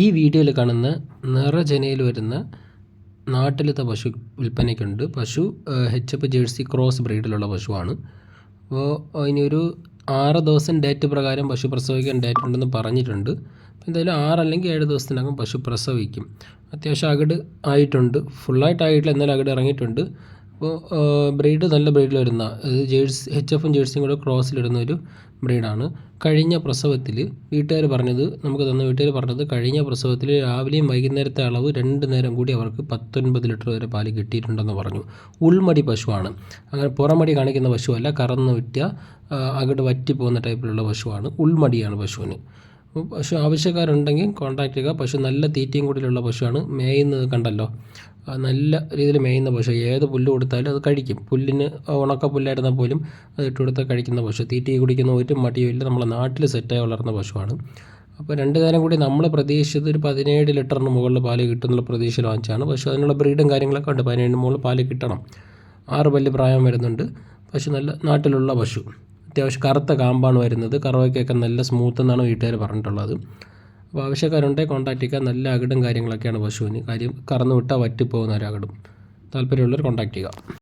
ഈ വീഡിയോയിൽ കാണുന്ന നിറജനയിൽ വരുന്ന നാട്ടിലത്തെ പശു വിൽപ്പനയ്ക്കുണ്ട്. പശു എച്ച് എഫ് ജേഴ്സി ക്രോസ് ബ്രീഡിലുള്ള പശുവാണ്. അപ്പോൾ അതിനൊരു ആറ് ദിവസം ഡേറ്റ് പ്രകാരം പശു പ്രസവിക്കാൻ ഡേറ്റ് ഉണ്ടെന്ന് പറഞ്ഞിട്ടുണ്ട്. എന്തായാലും ആറല്ലെങ്കിൽ ഏഴ് ദിവസത്തിനകം പശു പ്രസവിക്കും. അത്യാവശ്യം അകിട് ആയിട്ടുണ്ട്. ഫുള്ളായിട്ടായിട്ടില്ല എന്നാലും അകിട് ഇറങ്ങിയിട്ടുണ്ട്. അപ്പോൾ ബ്രീഡ് നല്ല ബ്രീഡിൽ വരുന്ന ജേഴ്സ് എച്ച് എഫും ജേഴ്സിയും കൂടെ ക്രോസിലിടുന്ന ഒരു ബ്രീഡാണ് കഴിഞ്ഞ പ്രസവത്തിൽ വീട്ടുകാർ പറഞ്ഞത് നമുക്ക് തന്ന വീട്ടുകാർ പറഞ്ഞത് കഴിഞ്ഞ പ്രസവത്തിൽ രാവിലെയും വൈകുന്നേരത്തെ അളവ് രണ്ട് നേരം കൂടി അവർക്ക് പത്തൊൻപത് ലിറ്റർ വരെ പാൽ കിട്ടിയിട്ടുണ്ടെന്ന് പറഞ്ഞു. ഉൾമടി പശുവാണ്. അങ്ങനെ പുറമടി കാണിക്കുന്ന പശുവല്ല കറന്ന് വിറ്റ അകട് വറ്റി പോകുന്ന ടൈപ്പിലുള്ള പശുവാണ്. ഉൾമടിയാണ് പശുവിന്. പശു ആവശ്യക്കാരുണ്ടെങ്കിൽ കോൺടാക്ട് ചെയ്യുക. പശു നല്ല തീറ്റയും കൂടിയുള്ള പശുവാണ്. മേയുന്നത് കണ്ടല്ലോ. നല്ല രീതിയിൽ മേയുന്ന പശു. ഏത് പുല്ല് കൊടുത്താലും അത് കഴിക്കും. പുല്ലിന് ഉണക്ക പുല്ലായിരുന്നാൽ പോലും അത് ഇട്ട് കൊടുത്താൽ കഴിക്കുന്ന പശു. തീറ്റി കുടിക്കുന്ന ഒരു മടിയും ഇല്ല. നമ്മളെ നാട്ടിൽ സെറ്റായി വളർന്ന പശുവാണ്. അപ്പോൾ രണ്ട് നേരം കൂടി നമ്മൾ പ്രതീക്ഷിച്ചത് ഒരു പതിനേഴ് ലിറ്ററിന് മുകളിൽ പാൽ കിട്ടുന്നുള്ള പ്രതീക്ഷയിൽ വാങ്ങിച്ചാണ് പക്ഷേ അതിനുള്ള ബ്രീഡും കാര്യങ്ങളൊക്കെ ഉണ്ട്. പതിനേഴിന് മുകളിൽ പാൽ കിട്ടണം. ആറ് പല്ല് പ്രായം വരുന്നുണ്ട്. പശു നല്ല നാട്ടിലുള്ള പശു. അത്യാവശ്യം കറുത്ത കാമ്പാണ് വരുന്നത്. കറവയ്ക്കൊക്കെ നല്ല സ്മൂത്ത് എന്നാണ് വീട്ടുകാർ പറഞ്ഞിട്ടുള്ളത്. അപ്പോൾ ആവശ്യക്കാരുണ്ടെങ്കിൽ കോൺടാക്ട് ചെയ്യുക നല്ല അകിടും കാര്യങ്ങളൊക്കെയാണ് പശുവിന്. കാര്യം കറന്നു വിട്ടാൽ വറ്റിപ്പോകുന്ന ഒരു അകിടും താല്പര്യമുള്ളവർ കോൺടാക്ട് ചെയ്യുക.